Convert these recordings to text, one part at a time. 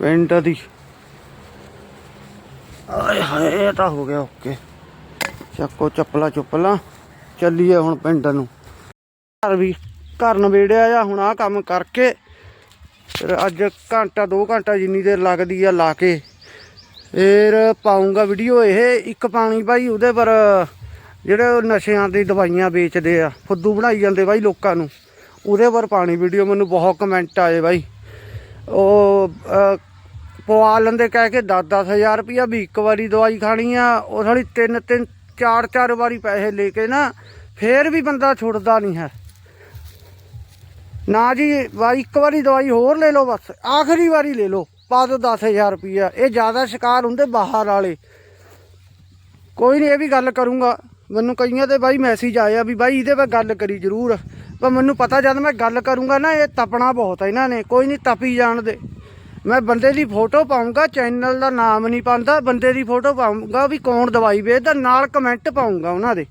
ਪਿੰਡ ਦੀ। ਆਏ ਹਾਏ ਤਾਂ ਹੋ ਗਿਆ ਓਕੇ। ਚੱਕੋ ਚੱਪਲਾ ਚੁੱਪਲਾ, ਚੱਲੀਏ ਹੁਣ ਪਿੰਡ ਨੂੰ। ਘਰ ਵੀ, ਘਰ ਨਵੇੜਿਆ ਆ, ਹੁਣ ਆਹ ਕੰਮ ਕਰਕੇ। ਫਿਰ ਅੱਜ ਘੰਟਾ 2 ਘੰਟਾ ਜਿੰਨੀ ਦੇਰ ਲੱਗਦੀ ਆ, ਲਾ ਕੇ। ਫਿਰ ਪਾਉਂਗਾ ਵੀਡੀਓ ਇਹ, ਇੱਕ ਪਾਣੀ ਭਾਈ ਉਹਦੇ ਪਰ, ਜਿਹੜੇ ਨਸ਼ਿਆਂ ਦੀ ਦਵਾਈਆਂ ਵੇਚਦੇ ਆ, ਫੁੱਦੂ ਬਣਾਈ ਜਾਂਦੇ ਬਾਈ ਲੋਕਾਂ ਨੂੰ। ਉਹਦੇ ਪਰ ਪਾਣੀ ਵੀਡੀਓ, ਮੈਨੂੰ ਬਹੁਤ ਕਮੈਂਟ ਆਏ ਬਾਈ। ਉਹ ਪਵਾ ਲੈਂਦੇ, ਕਹਿ ਕੇ 10-10000 ਰੁਪਇਆ ਵੀ ਇੱਕ ਵਾਰੀ ਦਵਾਈ ਖਾਣੀ ਆ, ਉਹ ਸਾਡੀ ਤਿੰਨ ਤਿੰਨ, ਚਾਰ ਚਾਰ ਵਾਰੀ ਪੈਸੇ ਲੈ ਕੇ ਨਾ, ਫੇਰ ਵੀ ਬੰਦਾ ਛੁੱਟਦਾ ਨਹੀਂ ਹੈ। ਨਾ ਜੀ ਵਾਰੀ ਇੱਕ ਵਾਰੀ ਦਵਾਈ ਹੋਰ ਲੈ ਲਓ ਬਸ, ਆਖਰੀ ਵਾਰੀ ਲੈ ਲਓ, ਪਾ ਦਿਓ 10000 ਰੁਪਇਆ ਇਹ ਜ਼ਿਆਦਾ ਸ਼ਿਕਾਰ ਹੁੰਦੇ ਬਾਹਰ ਵਾਲੇ। ਕੋਈ ਨਹੀਂ, ਇਹ ਵੀ ਗੱਲ ਕਰੂੰਗਾ। ਮੈਨੂੰ ਕਈਆਂ ਦੇ ਬਾਈ ਮੈਸੇਜ ਆਇਆ ਵੀ ਬਾਈ, ਇਹਦੇ 'ਤੇ ਗੱਲ ਕਰੀ ਜ਼ਰੂਰ। ਪਰ ਮੈਨੂੰ ਪਤਾ ਜਦ ਮੈਂ ਗੱਲ ਕਰੂੰਗਾ ਨਾ, ਇਹ ਤਪਣਾ ਬਹੁਤ ਹੈ ਇਹਨਾਂ ਨੇ, ਕੋਈ ਨਹੀਂ ਤਪੀ ਜਾਣ ਦੇ। ਮੈਂ ਬੰਦੇ ਦੀ ਫੋਟੋ ਪਾਉਂਗਾ ਚੈਨਲ ਦਾ ਨਾਮ ਨਹੀਂ ਪਾਉਂਦਾ, ਬੰਦੇ ਦੀ ਫੋਟੋ ਪਾਉਂਗਾ ਵੀ ਕੌਣ ਦਵਾਈ ਵੇਚਦਾ, ਨਾਲ ਕਮੈਂਟ ਪਾਉਂਗਾ ਉਹਨਾਂ ਦੇ।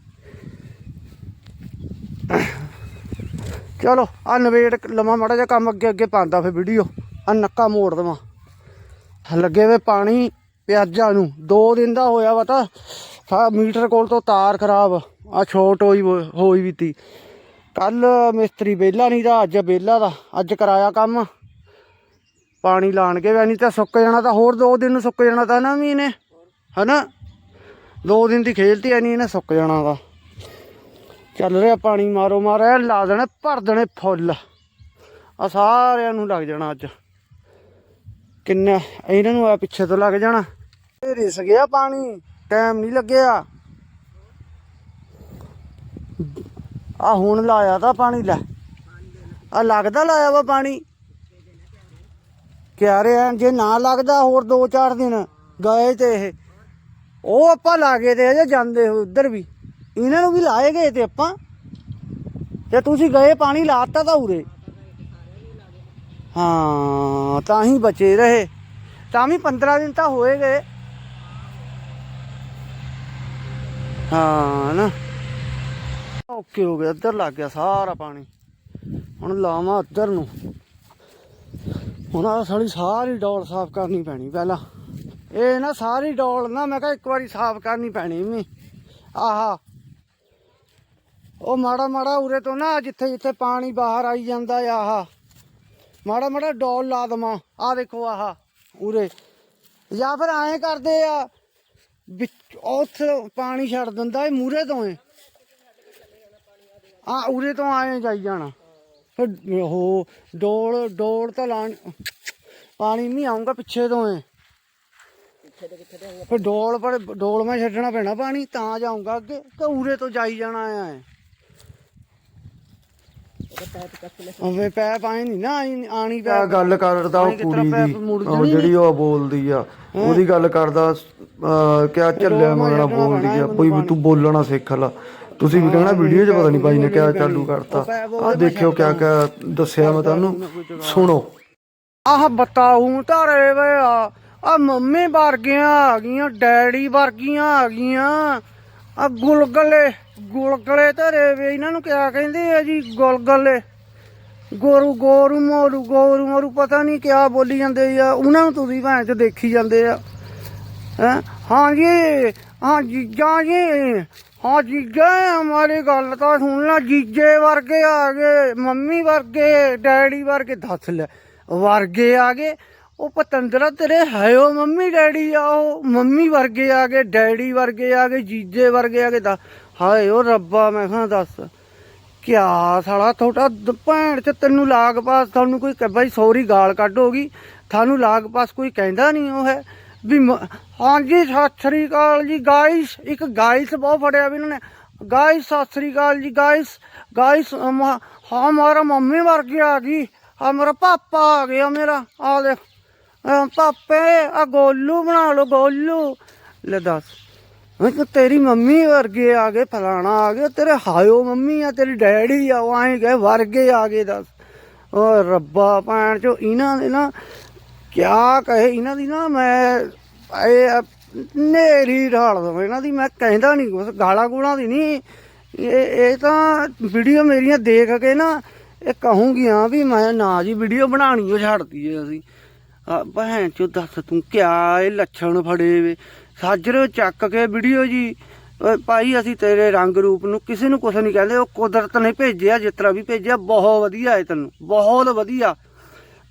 ਚਲੋ ਆ ਨਵੇੜ ਲਵਾਂ, ਮਾੜਾ ਜਿਹਾ ਕੰਮ ਅੱਗੇ ਅੱਗੇ ਪਾਉਂਦਾ ਫਿਰ ਵੀਡੀਓ ਆ ਨੱਕਾ ਮੋੜ ਦੇਵਾਂ। ਲੱਗੇ ਵੇ ਪਾਣੀ ਪਿਆਜ਼ਾਂ ਨੂੰ। 2 ਦਿਨ ਦਾ ਹੋਇਆ ਵਾ ਤਾਂ ਮੀਟਰ ਕੋਲ ਤੋਂ ਤਾਰ ਖਰਾਬ ਆ ਛੋਟ ਹੋਈ ਹੋਈ ਵੀ ਤੀ ਕੱਲ ਮਿਸਤਰੀ ਵਿਹਲਾ ਨਹੀਂ ਤਾਂ ਅੱਜ ਵਿਹਲਾ ਦਾ ਅੱਜ ਕਰਾਇਆ ਕੰਮ। ਪਾਣੀ ਲਾਣਗੇ ਵੈ ਨਹੀਂ ਤਾਂ ਸੁੱਕ ਜਾਣਾ ਤਾਂ ਹੋਰ 2 ਦਿਨ ਨੂੰ ਸੁੱਕ ਜਾਣਾ ਤਾਂ ਨਾ ਵੀ ਇਹਨੇ, ਹਨਾ? 2 ਦਿਨ ਦੀ ਖੇਲਤੀ ਐ ਨਹੀਂ ਇਹਨੇ ਸੁੱਕ ਜਾਣਾ ਦਾ ਚੱਲ ਰਿਹਾ ਪਾਣੀ ਮਾਰੋ ਮਾਰਿਆ ਲਾ ਦੇਣੇ, ਭਰ ਦੇਣੇ ਫੁੱਲ। ਆ ਸਾਰਿਆਂ ਨੂੰ ਲੱਗ ਜਾਣਾ ਅੱਜ। ਕਿੰਨਾ, ਇਹਨਾਂ ਨੂੰ ਆ ਪਿੱਛੇ ਤੋਂ ਲੱਗ ਜਾਣਾ। ਰਿਸ ਗਿਆ ਪਾਣੀ, ਟਾਈਮ ਨਹੀਂ ਲੱਗਿਆ। ਆ ਹੁਣ ਲਾਇਆ ਤਾਂ ਪਾਣੀ ਲੈ। ਆ ਲੱਗਦਾ ਲਾਇਆ ਵਾ ਪਾਣੀ? ਕਿਆ ਰਿਹਾ ਜੇ ਨਾ ਲੱਗਦਾ ਹੋਰ 2-4 ਦਿਨ ਗਏ ਤੇ ਇਹ। ਉਹ ਆਪਾਂ ਲਾਗੇ ਤੇ ਅਜੇ ਜਾਂਦੇ ਹੋ ਉਧਰ ਵੀ। ਇਹਨਾਂ ਨੂੰ ਵੀ ਲਾਏ ਗਏ ਤੇ ਆਪਾਂ। ਤੇ ਤੁਸੀਂ ਗਏ ਪਾਣੀ ਲਾਤਾ ਤਾਂ ਉਰੇ। ਹਾਂ, ਤਾਂ ਹੀ ਬਚੇ ਰਹੇ। ਤਾਂ ਵੀ 15 ਦਿਨ ਤਾਂ ਹੋਏ ਗਏ। ਹਾਂ ਨਾ। ਓਕੇ ਹੋ ਗਿਆ ਇੱਧਰ ਲੱਗ ਗਿਆ ਸਾਰਾ ਪਾਣੀ। ਹੁਣ ਲਾਵਾਂ ਇੱਧਰ ਨੂੰ। ਹੁਣ ਆ ਸਾਡੀ ਸਾਰੀ ਡੋਲ ਸਾਫ਼ ਕਰਨੀ ਪੈਣੀ ਪਹਿਲਾਂ। ਇਹ ਨਾ ਸਾਰੀ ਡੋਲ ਨਾ, ਮੈਂ ਕਿਹਾ ਇੱਕ ਵਾਰੀ ਸਾਫ਼ ਕਰਨੀ ਪੈਣੀ ਵੀ। ਆਹਾ। ਉਹ ਮਾੜਾ ਮਾੜਾ ਉਰੇ ਤੋਂ ਨਾ, ਜਿੱਥੇ ਜਿੱਥੇ ਪਾਣੀ ਬਾਹਰ ਆਈ ਜਾਂਦਾ ਆਹਾ। ਮਾੜਾ ਮਾੜਾ ਡੋਲ ਲਾ ਦਵਾਂ। ਆ ਦੇਖੋ, ਆਹ, ਉਰੇ। ਜਾਂ ਫਿਰ ਐਂ ਕਰਦੇ ਆ, ਵਿੱਚ ਉੱਥੇ ਪਾਣੀ ਛੱਡ ਦਿੰਦਾ ਇਹ ਮੂਰੇ ਤੋਂ ਏ ਆ ਉਰੇ ਤੋਂ ਆਏ ਜਾਈ ਜਾਣਾ। ਫਿਰ ਉਹ ਡੋਲ ਡੋਲ ਤਾਂ ਲਾਣ ਪਾਣੀ ਨਹੀਂ ਆਉਂਗਾ ਪਿੱਛੇ ਤੋਂ ਏ ਫਿਰ ਡੋਲ ਪਰ ਡੋਲ ਮੈਂ ਛੱਡਣਾ ਪੈਣਾ ਪਾਣੀ ਤਾਂ ਜਾਊਂਗਾ ਅੱਗੇ ਕਿ ਉਰੇ ਤੋਂ ਜਾਈ ਜਾਣਾ ਆ ਓਏ ਪੈ ਪਾਏ ਨਹੀਂ ਨਾ ਆਈ- ਆਣੀ ਪੈ ਆ ਗੱਲ ਕਰਦਾ ਉਹ ਪਾਣੀ ਕੁੜੀ ਦੀ ਉਹ ਜਿਹੜੀ ਉਹ ਬੋਲਦੀ ਆ ਉਹਦੀ ਗੱਲ ਕਰਦਾ ਅਹ, ਕਿਆ ਚੱਲਿਆ ਮਗਣਾ ਬੋਲਦੀ ਆ ਕੋਈ ਵੀ ਤੂੰ ਬੋਲਣਾ ਸਿੱਖ ਲਾ। ਤੁਸੀਂ ਵੀ ਕਹਿਣਾ ਵੀਡੀਓ 'ਚ ਪਤਾ ਨਹੀਂ ਬਾਈ ਨੇ ਕਿਆ ਚਾਲੂ ਕਰਤਾ। ਆ ਦੇਖਿਓ ਕਿਆ ਕਿਆ ਦੱਸਿਆ ਮੈਂ ਤੁਹਾਨੂੰ। ਸੁਣੋ। ਆਹ ਬਤਾਉ ਧਾਰੇ ਵੇ ਆ। ਆ ਮੰਮੀ ਵਰਗੀਆਂ ਆ ਗਈਆਂ ਡੈਡੀ ਵਰਗੀਆਂ ਆ ਗਈਆਂ। ਆ ਗੁਲਗਲੇ ਗੁਲਗਲੇ ਧਰੇ ਵੇ ਇਹਨਾਂ ਨੂੰ ਕਿਆ ਕਹਿੰਦੇ ਆ ਜੀ ਗੁਲਗਲੇ? ਗੋਰੂ ਗੋਰੂ ਮੋਰੂ ਗੋਰੂ ਮੋਰੂ ਪਤਾ ਨਹੀਂ ਕਿਆ ਬੋਲੀ ਜਾਂਦੇ ਆ। ਉਹਨਾਂ ਨੂੰ ਤੁਸੀਂ ਭੈਣ ਚ ਦੇਖੀ ਜਾਂਦੇ ਆ। ਹੈਂ? ਹਾਂ ਜੀ ਹਾਂ ਜੀਜਾ ਜੀ ਹਾਂ ਜੀਜਾ ਹਮਾਰੀ ਗੱਲ ਤਾਂ ਸੁਣ ਲੈ, ਜੀਜੇ ਵਰਗੇ ਆ ਗਏ, ਮੰਮੀ ਵਰਗੇ, ਡੈਡੀ ਵਰਗੇ, ਦੱਸ ਲੈ, ਵਰਗੇ ਆ ਗਏ। ਉਹ ਪਤੰਦਰਾ, ਤੇਰੇ ਹੈ ਮੰਮੀ, ਡੈਡੀ ਆ ਉਹ, ਮੰਮੀ ਵਰਗੇ ਆ ਗਏ, ਡੈਡੀ ਵਰਗੇ ਆ ਗਏ, ਜੀਜੇ ਵਰਗੇ ਆ ਗਏ, ਦੱਸ। ਹਾਏ ਉਹ ਰੱਬਾ, ਮੈਂ ਕਿਹਾ ਦੱਸ, ਕਿਆ ਸਾਲਾ ਤੁਹਾਡਾ ਭੈਣ ਚ ਤੈਨੂੰ ਲਾਗ ਪਾਸ ਤੁਹਾਨੂੰ ਕੋਈ ਬਾਈ ਸੌਰੀ ਗਾਲ ਕੱਢ ਹੋਗੀ ਤੁਹਾਨੂੰ ਲਾਗ ਪਾਸ ਕੋਈ ਕਹਿੰਦਾ ਨਹੀਂ ਉਹ ਹੈ। ਵੀ ਹਾਂਜੀ, ਸਤਿ ਸ੍ਰੀ ਅਕਾਲ ਜੀ ਗਾਇਸ ਇੱਕ ਗਾਇਸ ਬਹੁਤ ਫੜਿਆ ਵੀ ਇਹਨਾਂ ਨੇ। ਗਾਇਸ ਸਤਿ ਸ੍ਰੀ ਅਕਾਲ ਜੀ ਗਾਇਸ ਗਾਇਸ ਹਾਂ, ਮਾਰਾ ਮੰਮੀ ਵਰਗੀ ਆ ਗਈ ਆ ਮੇਰਾ ਪਾਪਾ ਆ ਗਿਆ ਮੇਰਾ। ਆ ਦੇਖ। ਪਾਪੇ, ਆ ਗੋਲੂ ਬਣਾ ਲਓ, ਗੋਲੂ। ਲੈ ਦੱਸ। ਮੈਂ ਤੇਰੀ ਮੰਮੀ ਵਰਗੇ ਆ ਗਏ, ਫਲਾਣਾ ਆ ਗਏ ਤੇਰੇ ਹਾਇਓ ਮੰਮੀ ਆ, ਤੇਰੀ ਡੈਡੀ ਆ, ਉਹ ਆਏ ਗਏ, ਵਰਗੇ ਆ ਗਏ, ਦੱਸ। ਓ ਰੱਬਾ, ਭੈਣ ਚੋ, ਇਹਨਾਂ ਦੇ ਨਾ ਕਿਆ ਕਹੇ ਇਹਨਾਂ ਦੀ ਨਾ, ਮੈਂ ਇਹ ਨੇਰੀ ਢਾਲ ਦਵਾਂ ਇਹਨਾਂ ਦੀ, ਮੈਂ ਕਹਿੰਦਾ ਨਹੀਂ ਕੁਛ, ਗਾਲਾਂ ਗੂਲਾਂ ਦੀ ਨਹੀਂ ਇਹ ਇਹ ਤਾਂ ਵੀਡੀਓ ਮੇਰੀਆਂ ਦੇਖ ਕੇ ਨਾ ਇਹ ਕਹੂੰਗੀਆਂ ਵੀ ਮੈਂ ਨਾ ਜੀ ਵੀਡੀਓ ਬਣਾਣੀ ਉਹ ਛੱਡਤੀ ਏ ਅਸੀਂ। ਭੈਣ ਚੋ ਦੱਸ ਤੂੰ ਕਿਆ ਇਹ ਲੱਛਣ ਫੜੇ ਵੇ? ਸਾਜਰੇ ਚੱਕ ਕੇ ਵੀਡੀਓ ਜੀ ਭਾਈ ਅਸੀਂ ਤੇਰੇ ਰੰਗ ਰੂਪ ਨੂੰ ਕਿਸੇ ਨੂੰ ਕੁਛ ਨਹੀਂ ਕਹਿੰਦੇ, ਉਹ ਕੁਦਰਤ ਨੇ ਭੇਜਿਆ, ਜਿਸ ਤਰ੍ਹਾਂ ਵੀ ਭੇਜਿਆ, ਬਹੁਤ ਵਧੀਆ ਹੈ ਤੈਨੂੰ, ਬਹੁਤ ਵਧੀਆ।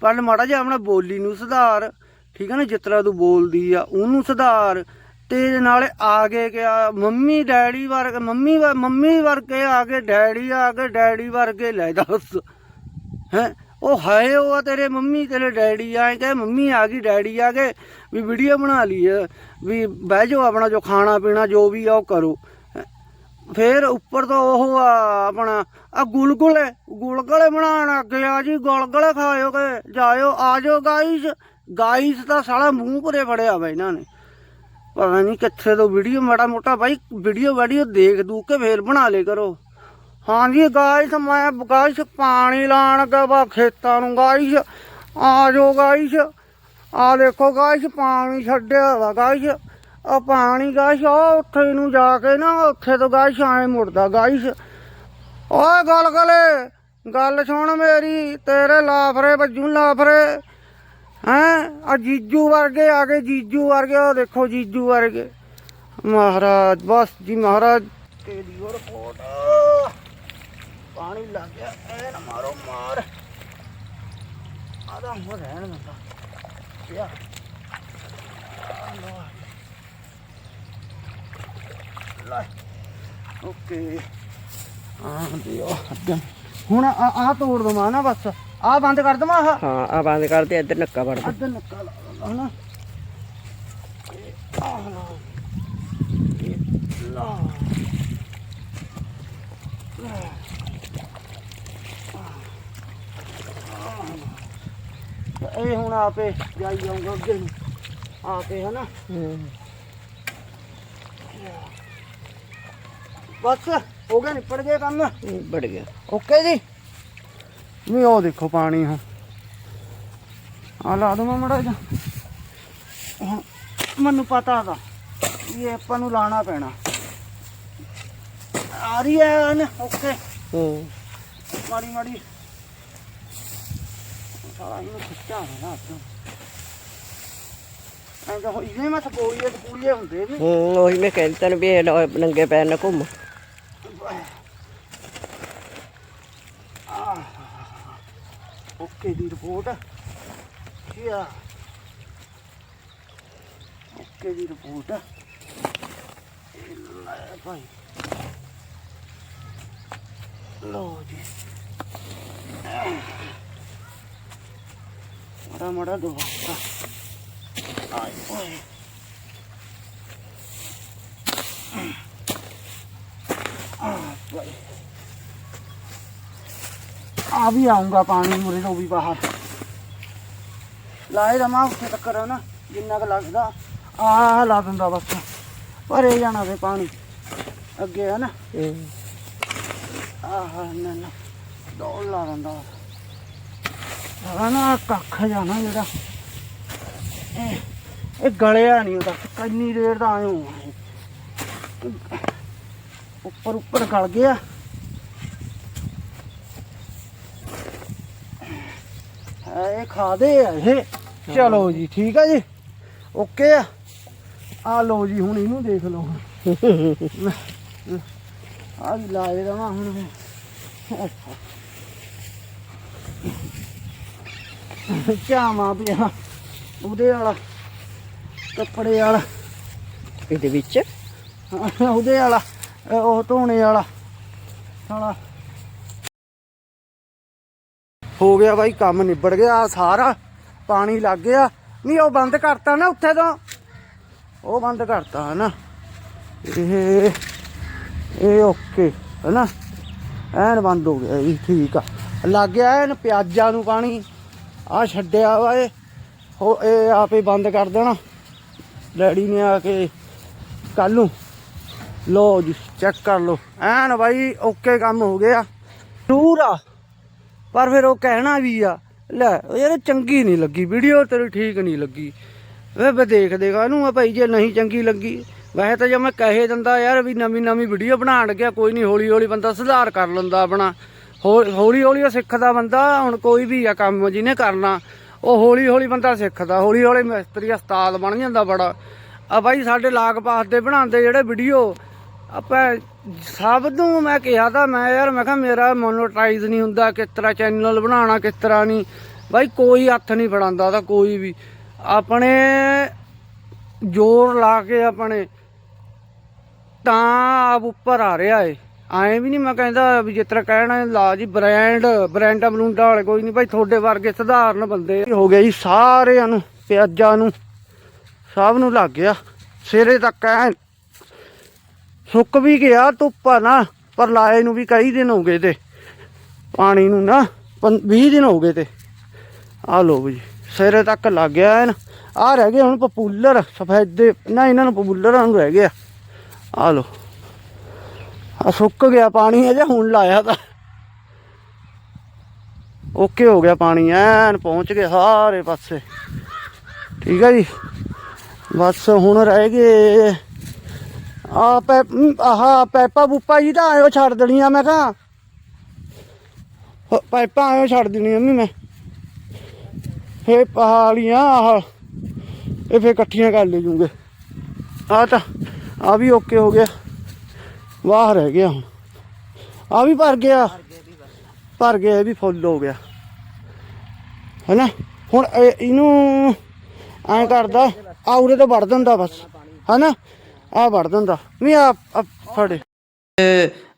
ਪਰ ਮਾੜਾ ਜਿਹਾ ਆਪਣਾ ਬੋਲੀ ਨੂੰ ਸੁਧਾਰ, ਠੀਕ ਹੈ ਨਾ, ਜਿਸ ਤਰ੍ਹਾਂ ਤੂੰ ਬੋਲਦੀ ਆ, ਉਹਨੂੰ ਸੁਧਾਰ। ਤੇ ਨਾਲੇ ਆ ਗਏ ਕਿਹਾ ਮੰਮੀ, ਡੈਡੀ ਵਰਗੇ, ਮੰਮੀ ਵ- ਮੰਮੀ ਵਰਗੇ ਆ ਕੇ ਡੈਡੀ ਆ ਕੇ ਡੈਡੀ ਵਰਗੇ, ਲੈ ਦੱਸ। ਹੈ, ਉਹ ਹਾਏ, ਉਹ ਆ ਤੇਰੇ ਮੰਮੀ, ਤੇਰੇ ਡੈਡੀ ਆਏ ਕਹੇ, ਮੰਮੀ ਆ ਗਈ, ਡੈਡੀ ਆ ਗਏ, ਵੀ ਵੀਡੀਓ ਬਣਾ ਲਈ ਵੀ ਬਹਿ ਜਾਓ ਆਪਣਾ ਜੋ ਖਾਣਾ ਪੀਣਾ ਜੋ ਵੀ ਆ, ਉਹ ਕਰੋ। ਫੇਰ ਉੱਪਰ ਤੋਂ ਉਹ ਆ ਆਪਣਾ, ਆ ਗੁਲਗੁਲੇ ਗੁਲਗੁਲੇ ਬਣਾਉਣ ਅੱਗੇ ਆ ਜੀ, ਗੁਲਗੁਲੇ ਖਾਇਓ ਕਿ ਜਾਇਓ, ਆ ਜਾਓ ਗਾਈਸ ਗਾਈਸ ਤਾਂ ਸਾਲਾ ਮੂੰਹ ਭਰੇ ਫੜਿਆ ਵਾ ਇਹਨਾਂ ਨੇ। ਪਤਾ ਨਹੀਂ ਕਿੱਥੇ ਤੋਂ ਵੀਡੀਓ ਮਾੜਾ ਮੋਟਾ ਬਾਈ ਵੀਡੀਓ ਵੀਡੀਓ ਦੇਖ ਦੂ ਕੇ ਫੇਰ ਬਣਾ ਲੇ ਕਰੋ। ਹਾਂਜੀ ਗਾਇਸ ਮੈਂ ਗਾਇਸ ਪਾਣੀ ਲਾਣ ਗਿਆ ਵਾ ਖੇਤਾਂ ਨੂੰ ਗਾਇਸ ਆ ਜਾਓ ਗਾਇਸ ਆ ਦੇਖੋ ਗਾਇਸ ਪਾਣੀ ਛੱਡਿਆ ਵਾ ਗਾਇਸ ਆ ਪਾਣੀ ਗਾਇਸ ਉਹ ਉੱਥੇ ਨੂੰ ਜਾ ਕੇ ਨਾ, ਉੱਥੇ ਤੋਂ ਗਾਇਸ ਆਏ ਮੁੜਦਾ ਗਾਇਸ। ਓਏ ਗੱਲ ਗਲੇ, ਗੱਲ ਸੁਣ ਮੇਰੀ, ਤੇਰੇ ਲਾਫਰੇ ਵੱਜੂ ਲਾਫਰੇ। ਹੈਂ, ਆ ਜੀਜੂ ਵਰਗੇ ਆ ਗਏ, ਜੀਜੂ ਵਰਗੇ ਉਹ ਦੇਖੋ ਜੀਜੂ ਵਰਗੇ। ਮਹਾਰਾਜ, ਬਸ ਜੀ ਮਹਾਰਾਜ। ਤੇਰੀ ਰਿਪੋਰਟ। ਪਾਣੀ ਲੱਗ ਗਿਆ ਐ ਨਾ ਮਾਰੋ। ਮਾਰ ਆਦਾ ਹੋ ਰਹਿਣ ਦਿੰਦਾ। ਯਾ ਲੈ। ਓਕੇ। ਆ ਦਿਓ ਅੱਗੇ ਹੁਣ ਆ ਆ ਤੋੜ ਦਵਾਂ ਨਾ ਬਸ। ਆ ਬੰਦ ਕਰ ਦਵਾਂ ਆਹ। ਹਾਂ ਆ ਬੰਦ ਕਰ ਦੇ ਇੱਧਰ ਨੱਕਾ ਵੜ ਦੇ। ਅੱਧ ਨਿਕਲ ਹਨਾ ਆਹ ਲਓ। ਇਹ ਲਓ। ਆਹ। ਇਹ ਹੁਣ ਆਪੇ ਜਾਈ ਜਾਊਗਾ ਅੱਗੇ ਨੂੰ। ਆਪੇ ਹਨਾ। ਬਸ ਹੋ ਗਿਆ ਨਿਪੜ ਗਿਆ ਕੰਮ। ਵੜ ਗਿਆ। ਓਕੇ ਜੀ? ਨਹੀਂ ਉਹ ਦੇਖੋ ਪਾਣੀ ਹੁਣ। ਆ ਲਾ ਦਵਾਂ ਮੜਾ ਜਾ ਮੈਨੂੰ ਪਤਾ ਦਾ ਇਹ ਆਪਾਂ ਨੂੰ ਲਾਣਾ ਪੈਣਾ। ਆ ਰਹੀ ਹੈ ਨਾ ਓਕੇ। ਹੂੰ। ਮਾੜੀ ਮਾੜੀ। ਸਾਰਾ ਇਹਨੂੰ ਖਿੱਚਾ ਨਾ ਆਪਣਾ ਐਂ ਤਾਂ ਹੋਈ ਨਹੀਂ ਮੈਂ ਸਪੋਲੀਏ ਸਪੂਲੀਏ ਹੁੰਦੇ ਵੀ। ਹੂੰ ਉਹੀ ਮੈਂ ਕਹਿੰਦਾ ਤੈਨੂੰ ਵੀ ਇਹ ਨੰਗੇ ਪੈਰ ਨਾ ਘੁੰਮ। ਓਕੇ ਦੀ ਰਿਪੋਰਟ। ਯਾ ਓਕੇ ਦੀ ਰਿਪੋਰਟ। ਲੈ ਭਾਈ। ਲੋ ਜੀ। ਮੜਾ ਮੜਾ ਦੋ ਆਏ ਓਏ ਆ ਵੀ ਆਉਂਗਾ ਪਾਣੀ ਮੁਰੇ ਤੋਂ ਵੀ ਬਾਹਰ। ਲਾਏ ਰਮਾ ਉੱਥੇ ਤੱਕ ਨਾ ਜਿੰਨਾ ਕੁ ਲੱਗਦਾ ਆ ਲਾ ਦਿੰਦਾ ਬਸ। ਭਰੇ ਜਾਣਾ ਵੇ ਪਾਣੀ। ਅੱਗੇ ਹੈ। ਨਾ ਆਹ ਨਾ ਨਾ ਦੌੜ ਲਾ ਦਿੰਦਾ ਨਾ ਕੱਖ ਜਾਣਾ ਜਿਹੜਾ। ਇਹ ਇਹ ਗਲਿਆ ਨਹੀਂ ਉਹਦਾ। ਕਿੰਨੀ ਦੇਰ ਦਾ ਆਇਓ ਉੱਪਰ ਉੱਪਰ ਗਲ ਗਿਆ। ਇਹ ਖਾਦੇ ਆ ਇਹ। ਚਲੋ ਜੀ ਠੀਕ ਆ ਜੀ। ਓਕੇ ਆ। ਆ ਲਓ ਜੀ ਹੁਣ ਇਹਨੂੰ ਦੇਖ ਲਓ। ਆ ਵੀ ਲਾਏ ਰਵਾਂ ਹੁਣ। ਚਾਮਾ ਪਿਆ ਉਹਦੇ ਵਾਲਾ ਕੱਪੜੇ ਵਾਲਾ। ਇਹਦੇ ਵਿੱਚ? ਉਹਦੇ ਵਾਲਾ ਉਹ ਧੋਣੇ ਵਾਲਾ। ਸਾਲਾ ਹੋ ਗਿਆ ਬਾਈ, ਕੰਮ ਨਿਬੜ ਗਿਆ ਸਾਰਾ ਪਾਣੀ ਲੱਗ ਗਿਆ। ਨਹੀਂ, ਉਹ ਬੰਦ ਕਰਤਾ ਨਾ ਉੱਥੇ ਤੋਂ। ਉਹ ਬੰਦ ਕਰਤਾ ਹੈ ਨਾ ਇਹ ਇਹ ਓਕੇ ਹੈ ਨਾ ਐਨ ਬੰਦ ਹੋ ਗਿਆ ਜੀ, ਠੀਕ ਆ। ਲੱਗ ਗਿਆ ਐਨ ਪਿਆਜ਼ਾਂ ਨੂੰ ਪਾਣੀ। ਆ ਛੱਡਿਆ ਵਾ ਇਹ। ਹੋ, ਇਹ ਆਪੇ ਬੰਦ ਕਰ ਦੇਣਾ। ਡੈਡੀ ਨੇ ਆ ਕੇ ਕੱਲ ਨੂੰ। ਲੋ ਜੀ, ਚੈੱਕ ਕਰ ਲੋ ਐਨ ਬਾਈ, ਓਕੇ ਕੰਮ ਹੋ ਗਿਆ। ਟੂਰ ਆ। ਪਰ ਫਿਰ ਉਹ ਕਹਿਣਾ ਵੀ ਆ, ਲੈ ਯਾਰ ਚੰਗੀ ਨਹੀਂ ਲੱਗੀ ਵੀਡੀਓ ਤੇਰੀ ਠੀਕ ਨਹੀਂ ਲੱਗੀ। ਵੇ ਵੇ ਦੇਖ ਦੇਗਾ ਇਹਨੂੰ ਆ ਭਾਈ ਜੇ ਨਹੀਂ ਚੰਗੀ ਲੱਗੀ, ਵੈਸੇ ਤਾਂ ਜੇ ਮੈਂ ਕਹੇ ਦਿੰਦਾ ਯਾਰ ਵੀ ਨਵੀਂ ਨਵੀਂ ਵੀਡੀਓ ਬਣਾਉਣ ਲੱਗਿਆ ਕੋਈ ਨਹੀਂ ਹੌਲੀ ਹੌਲੀ ਬੰਦਾ ਸੁਧਾਰ ਕਰ ਲੈਂਦਾ ਆਪਣਾ। ਹੌ- ਹੌਲੀ ਹੌਲੀ ਸਿੱਖਦਾ ਬੰਦਾ, ਹੁਣ ਕੋਈ ਵੀ ਆ ਕੰਮ ਜਿਹਨੇ ਕਰਨਾ, ਉਹ ਹੌਲੀ ਹੌਲੀ ਬੰਦਾ ਸਿੱਖਦਾ, ਹੌਲੀ ਹੌਲੀ ਮਿਸਤਰੀ, ਉਸਤਾਦ ਬਣ ਜਾਂਦਾ ਬੜਾ। ਆ ਬਾਈ ਸਾਡੇ ਲਾਗ ਪਾਸ ਦੇ ਬਣਾਉਂਦੇ ਜਿਹੜੇ ਵੀਡੀਓ ਆਪਾਂ ਸਭ ਨੂੰ ਮੈਂ ਕਿਹਾ ਤਾਂ ਮੈਂ ਯਾਰ, ਮੈਂ ਕਿਹਾ ਮੇਰਾ ਮੋਨੋਟਾਈਜ਼ ਨਹੀਂ ਹੁੰਦਾ, ਕਿਸ ਤਰ੍ਹਾਂ ਚੈਨਲ ਬਣਾਉਣਾ, ਕਿਸ ਤਰ੍ਹਾਂ ਨਹੀਂ। ਬਾਈ ਕੋਈ ਹੱਥ ਨਹੀਂ ਫੜਾਉਂਦਾ ਤਾਂ ਕੋਈ ਵੀ। ਆਪਣੇ ਜ਼ੋਰ ਲਾ ਕੇ ਆਪਣੇ ਤਾਂ ਆਪ ਉੱਪਰ ਆ ਰਿਹਾ ਏ। ਐਂ ਵੀ ਨਹੀਂ ਮੈਂ ਕਹਿੰਦਾ ਵੀ ਜਿਸ ਤਰ੍ਹਾਂ ਕਹਿਣਾ, ਲਾ ਜੀ ਬ੍ਰਾਂਡ ਬ੍ਰਾਂਡਾਂ ਬਲੂੰਡਾਂ ਵਾਲੇ ਕੋਈ ਨਹੀਂ। ਭਾਈ ਤੁਹਾਡੇ ਵਰਗੇ ਸਧਾਰਨ ਬੰਦੇ ਹੋ ਗਏ ਜੀ ਸਾਰਿਆਂ ਨੂੰ, ਪਿਆਜ਼ਾਂ ਨੂੰ, ਸਭ ਨੂੰ ਲੱਗ ਗਿਆ। ਸਿਰੇ ਤੱਕ ਐ ਸੁੱਕ ਵੀ ਗਿਆ, ਧੁੱਪ ਆ ਨਾ, ਪਰ ਲਾਏ ਨੂੰ ਵੀ ਕਈ ਦਿਨ ਹੋ ਗਏ ਤੇ। ਪਾਣੀ ਨੂੰ ਨਾ 20 ਦਿਨ ਹੋ ਗਏ ਤੇ। ਆ ਲੋ ਵੀ, ਸਿਰੇ ਤੱਕ ਲੱਗ ਗਿਆ ਐਨ। ਆ ਰਹਿ ਗਏ ਹੁਣ ਪਪੂਲਰ, ਸਫੈਦੇ ਨਾ ਇਹਨਾਂ ਨੂੰ ਪਪੂਲਰਾਂ ਨੂੰ ਰਹਿ ਗਿਆ। ਆ ਲੋ ਆ ਸੁੱਕ ਗਿਆ ਪਾਣੀ, ਅਜੇ ਹੁਣ ਲਾਇਆ ਤਾਂ। ਓਕੇ ਹੋ ਗਿਆ ਪਾਣੀ ਐਨ, ਪਹੁੰਚ ਗਿਆ ਸਾਰੇ ਪਾਸੇ। ਠੀਕ ਹੈ ਜੀ। ਬਸ ਹੁਣ ਰਹਿ ਗਏ। ਆ ਪੈ ਆਹ, ਪੈਪਾ ਬੂਪਾ ਜੀ ਤਾਂ ਆਇਓ ਛੱਡ ਦੇਣੀਆਂ, ਮੈਂ ਕਹਾ। ਪਾਈਪਾਂ ਆਇਓ ਛੱਡ ਦੇਣੀਆਂ ਵੀ ਮੈਂ। ਫੇ ਪਹਾੜੀਆਂ, ਆਹ। ਇਹ ਫੇ ਇਕੱਠੀਆਂ ਕਰ ਲੈ ਜੂਗੇ। ਆ ਤਾਂ ਆ ਵੀ ਓਕੇ ਹੋ ਗਿਆ। ਵਾਹ ਰਹਿ ਗਿਆ ਹੁਣ। ਆ ਵੀ ਭਰ ਗਿਆ। ਭਰ ਗਿਆ, ਇਹ ਵੀ ਫੁੱਲ ਹੋ ਗਿਆ। ਹੈਨਾ? ਹੁਣ ਇਹਨੂੰ ਐਂ ਕਰਦਾ ਆ ਉਰੇ ਤੋਂ ਵੜ ਦਿੰਦਾ ਬਸ। ਹੈਨਾ? ਆ ਵੜ ਦਿੰਦਾ। ਨਹੀਂ ਆ ਫੜੇ।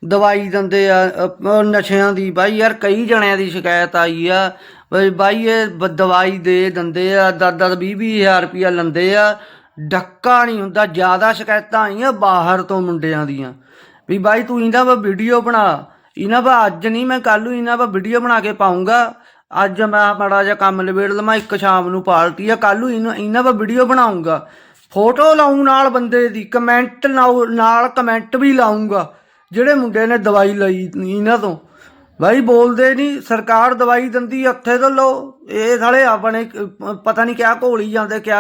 ਦਵਾਈ ਦਿੰਦੇ ਆ ਅ, ਨਸ਼ਿਆਂ ਦੀ। ਬਾਈ ਯਾਰ ਕਈ ਜਣਿਆਂ ਦੀ ਸ਼ਿਕਾਇਤ ਆਈ ਆ। ਬਈ ਬਾਈ ਇਹ ਬ- ਦਵਾਈ ਦੇ ਦਿੰਦੇ ਆ 10 20 ਹਜ਼ਾਰ ਰੁਪਇਆ ਲੈਂਦੇ ਆ। ਡੱਕਾ ਨਹੀਂ ਹੁੰਦਾ ਜ਼ਿਆਦਾ ਸ਼ਿਕਾਇਤਾਂ ਆਈਆਂ ਬਾਹਰ ਤੋਂ ਮੁੰਡਿਆਂ ਦੀਆਂ। ਵੀ ਬਾਈ ਤੂੰ ਇਹਨਾਂ ਵਾ ਵੀਡੀਓ ਬਣਾ। ਇਹਨਾਂ ਵਾ ਅੱਜ ਨਹੀਂ ਮੈਂ ਕੱਲ ਨੂੰ ਇਹਨਾਂ ਵਾ ਵੀਡੀਓ ਬਣਾ ਕੇ ਪਾਉਂਗਾ। ਅੱਜ ਮੈਂ ਮਾੜਾ ਜਿਹਾ ਕੰਮ ਨਿਬੇੜ ਲਵਾਂ ਇੱਕ ਸ਼ਾਮ ਨੂੰ ਪਾਰਟੀ ਆ ਕੱਲ ਨੂੰ ਇਹਨਾਂ ਇਹਨਾਂ ਵਾ ਵੀਡੀਓ ਬਣਾਉਂਗਾ। ਫੋਟੋ ਲਾਉਂ ਨਾਲ ਬੰਦੇ ਦੀ ਕਮੈਂਟ ਨਾਲ ਕਮੈਂਟ ਵੀ ਲਾਉਂਗਾ ਜਿਹੜੇ ਮੁੰਡੇ ਨੇ ਦਵਾਈ ਲਈ ਇਹਨਾਂ ਤੋਂ। ਬਾਈ ਬੋਲਦੇ ਨਹੀਂ ਸਰਕਾਰ ਦਵਾਈ ਦਿੰਦੀ ਉੱਥੇ ਤੋਂ ਲਓ। ਇਹ ਸਾਲੇ ਆਪਣੇ, ਪਤਾ ਨਹੀਂ ਕਿਆ ਘੋਲੀ ਜਾਂਦੇ, ਕਿਆ